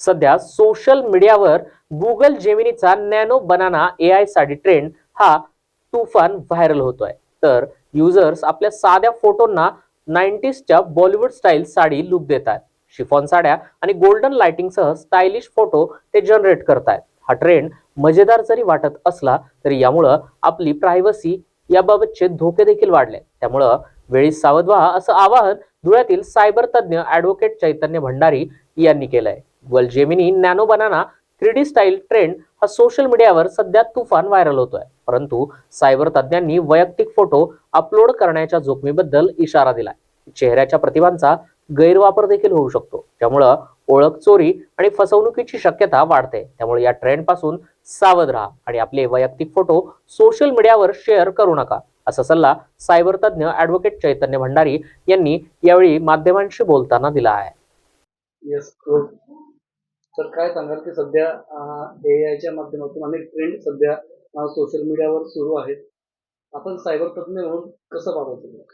सध्या सोशल मीडियावर Google जेमिनीचा nano banana A I sari trend हा तुफान व्हायरल होतोय. तर युजर्स आपल्या साध्या फोटोंना नाईन्टीजच्या बॉलिवूड स्टाईल साडी लुक देत आहेत शिफॉन साड्या आणि गोल्डन लाइटिंगसह स्टायलिश फोटो ते जनरेट करतायत. हा ट्रेंड मजेदार जरी वाटत असला तरी यामुळं आपली प्रायव्हसी याबाबतचे धोके देखील वाढले. त्यामुळं वेळी सावध व्हा असं आवाहन धुळ्यातील सायबर तज्ज्ञ ॲडव्होकेट चैतन्य भंडारी यांनी केलंय. Google Gemini nano banana three D style trend हा सोशल मीडियावर सध्या तुफान व्हायरल होतोय. परंतु सायबर तज्ज्ञांनी वैयक्तिक फोटो अपलोड करण्याच्या जोखमीबद्दल इशारा दिलाय. चेहऱ्याच्या प्रतिभांचा गैरवापर देखील होऊ शकतो. त्यामुळं ओळख चोरी आणि फसवणुकीची शक्यता वाढते. त्यामुळे या ट्रेंडपासून सावध राहा आणि आपले वैयक्तिक फोटो सोशल मीडियावर शेअर करू नका असा सल्ला सायबर तज्ज्ञ ॲडव्होकेट चैतन्य भंडारी यांनी यावेळी माध्यमांशी बोलताना दिला आहे. येस तर काय सांगाल की सध्या ए आयच्या माध्यमातून अनेक ट्रेंड सध्या सोशल मीडियावर सुरू आहेत. आपण सायबर तज्ञ म्हणून कसं पाहतो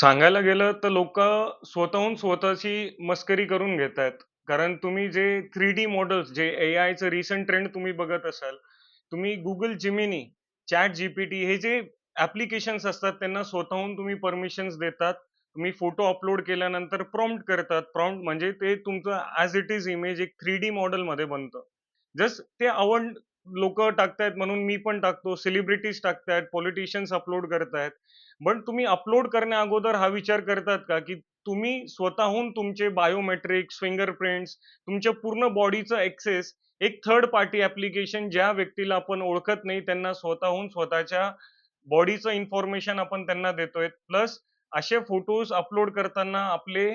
सांगायला गेलं तर लोक स्वतःहून स्वतःची मस्करी करून घेत आहेत. कारण तुम्ही जे थ्री डी मॉडेल्स जे ए आयचं रिसेंट ट्रेंड तुम्ही बघत असाल तुम्ही गुगल जिमिनी चॅट जीपीटी हे जे ऍप्लिकेशन्स असतात त्यांना स्वतःहून तुम्ही परमिशन्स देतात. तुम्ही फोटो अपलोड केल्यानंतर प्रॉम्प्ट करतात. प्रॉम्प्ट म्हणजे ते तुमचं ऍज इट इज इमेज एक थ्री डी मॉडेल मध्ये बनतं. जस्ट ते आवड लोक टाकतायत म्हणून मी पण टाकतो. सेलिब्रिटीज टाकतायत पॉलिटिशियन्स अपलोड करतायत. पण तुम्ही अपलोड करण्या अगोदर हा विचार करतात का की तुम्ही स्वतःहून तुमचे बायोमेट्रिक्स फिंगरप्रिंट्स तुमच्या पूर्ण बॉडीचं एक्सेस एक थर्ड पार्टी ऍप्लिकेशन ज्या व्यक्तीला आपण ओळखत नाही त्यांना स्वतःहून स्वतःच्या बॉडीचं इन्फॉर्मेशन आपण त्यांना देतोय. प्लस असे फोटोज अपलोड करताना आपले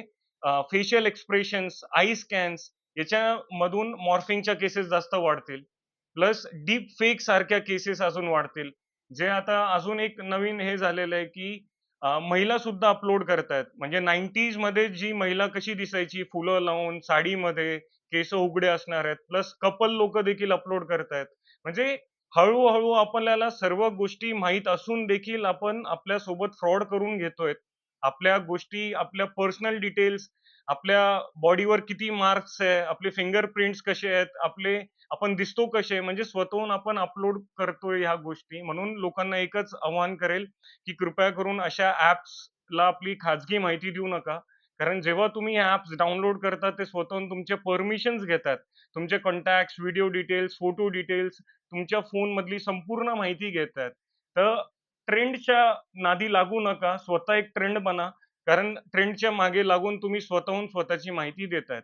फेशियल एक्सप्रेशन्स आय स्कॅन्स याच्यामधून मॉर्फिंगच्या केसेस जास्त वाढतील. प्लस डीप फेक सारख्या केसेस अजून वाढतील. जे आता अजून एक नवीन हे झालेलं आहे की अं, महिला सुद्धा अपलोड करतायत. म्हणजे नाईन्टीजमध्ये जी महिला कशी दिसायची फुलं लावून साडीमध्ये केस उघडे असणार आहेत. प्लस कपल लोक देखील अपलोड करतायत. म्हणजे हळूहळू आपल्याला सर्व गोष्टी माहीत असून देखील आपण आपल्यासोबत फ्रॉड करून घेतोय. आपल्या गोष्टी आपल्या पर्सनल डिटेल्स आपल्या बॉडीवर किती मार्क्स आहे आपले फिंगरप्रिंट्स कसे आहेत आपले आपण दिसतो कसे म्हणजे स्वतःहून आपण अपलोड करतोय ह्या गोष्टी. म्हणून लोकांना एकच आवाहन करेल की कृपया करून अशा ऍप्सला आपली खाजगी माहिती देऊ नका. कारण जेव्हा तुम्ही ह्या ऍप्स डाउनलोड करता ते स्वतःहून तुमचे परमिशन्स घेतात. तुमचे contact video details photo details तुमच्या फोनमधली संपूर्ण माहिती घेतात. तर ट्रेंडच्या नादी लागू नका स्वतः एक ट्रेंड बना. कारण ट्रेंडच्या मागे लागून तुम्ही स्वतःहून स्वतःची माहिती देतायत.